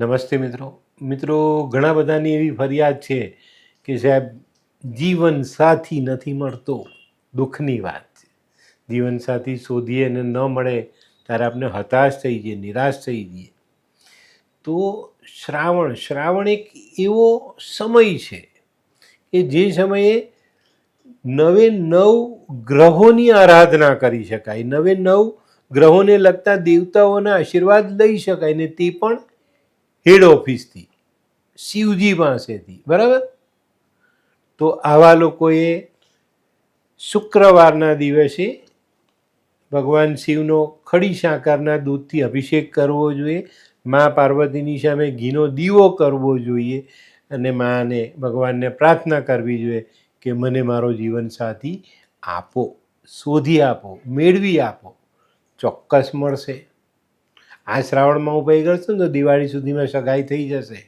નમસ્તે મિત્રો. મિત્રો, ઘણા બધાની એવી ફરિયાદ છે કે સાહેબ, જીવન સાથી નથી મળતો. દુઃખની વાત છે. જીવન સાથી શોધીએ અને ન મળે ત્યારે આપણે હતાશ થઈ જઈએ, નિરાશ થઈ જઈએ. તો શ્રાવણ શ્રાવણ એક એવો સમય છે કે જે સમયે નવે નવ ગ્રહોની આરાધના કરી શકાય. નવે નવ ગ્રહોને લગતા દેવતાઓના આશીર્વાદ લઈ શકાય ને તે પણ હેડ ઓફિસથી શિવજી પાસેથી, બરાબર? તો આવા લોકોએ શુક્રવારના દિવસે ભગવાન શિવનો ખડી સાકારના દૂધથી અભિષેક કરવો જોઈએ, મા પાર્વતીની સામે ઘીનો દીવો કરવો જોઈએ અને માને ભગવાનને પ્રાર્થના કરવી જોઈએ કે મને મારો જીવનસાથી આપો, શોધી આપો, મેળવી આપો, ચોક્કસ મળશે. આ શ્રાવણમાં ઉપાય કરશું ને તો દિવાળી સુધીમાં સગાઈ થઈ જશે.